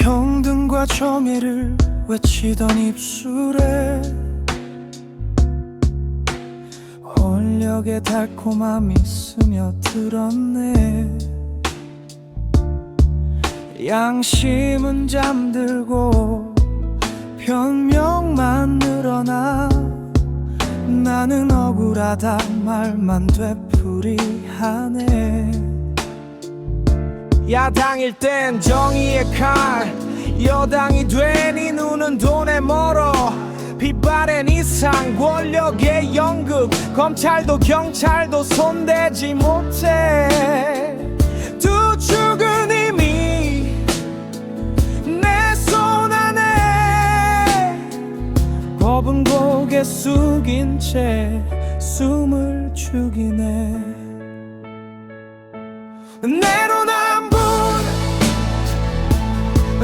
사랑과 정의를 외치던 입술에 권력의 달콤함이 스며들었네 양심은 잠들고 변명만 늘어나. 나는 억울하다 말만 되풀이하네 야당일 땐 정의의 칼 여당이 되니 눈은 돈에 멀어. 빛바랜 이상 권력의 연극 검찰도 경찰도 손대지 못해. 두 축은 이미 내 손 안에 법은 고개 숙인 채 숨을 죽이네. 내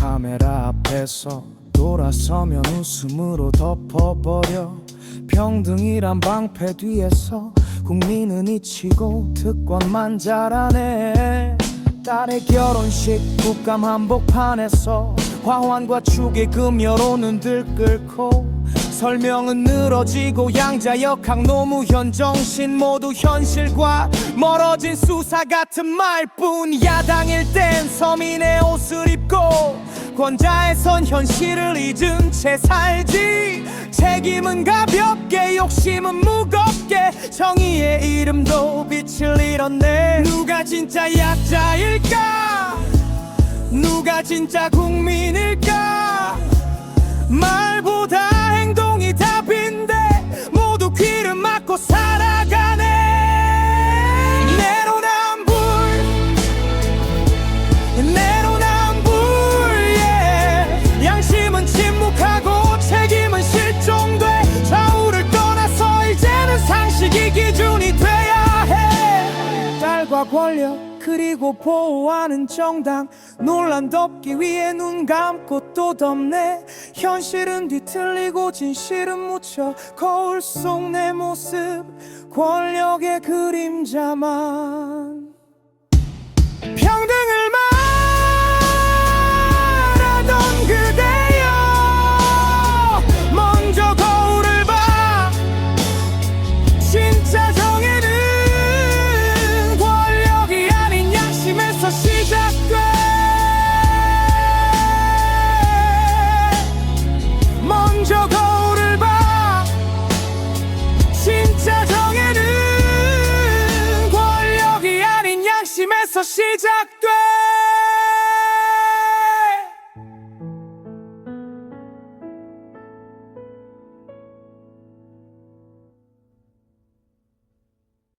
카메라 앞에서 돌아서면 웃음으로 덮어버려. 평등이란 방패 뒤에서 국민은 잊히고 특권만 자라네. 딸의 결혼식 국감 한복판에서 화환과 축의 금 여론은 들끓고 설명은 늘어지고 양자 역학 노무현 정신 모두 현실과 멀어진 수사 같은 말뿐 야당일 땐 서민의 옷을 입고 권자에선 현실을 잊은 채 살지 책임은 가볍게 욕심은 무겁게 정의의 이름도 빛을 잃었네. 누가 진짜 약자일까 누가 진짜 국민일까? 말보다 행동이 답인데 모두 귀를 막고 살아가네. 내로남불. 내로남불 yeah. 양심은 침묵하고 책임은 실종돼. 좌우를 떠나서 이제는 상식이 기준이 돼야 해. 딸과 권력 그리고 보호하는 정당 논란 덮기 위해 눈 감고 또 덮네. 현실은 뒤틀리고 진실은 묻혀 거울 속 내 모습 권력의 그림자만. 평등 정의는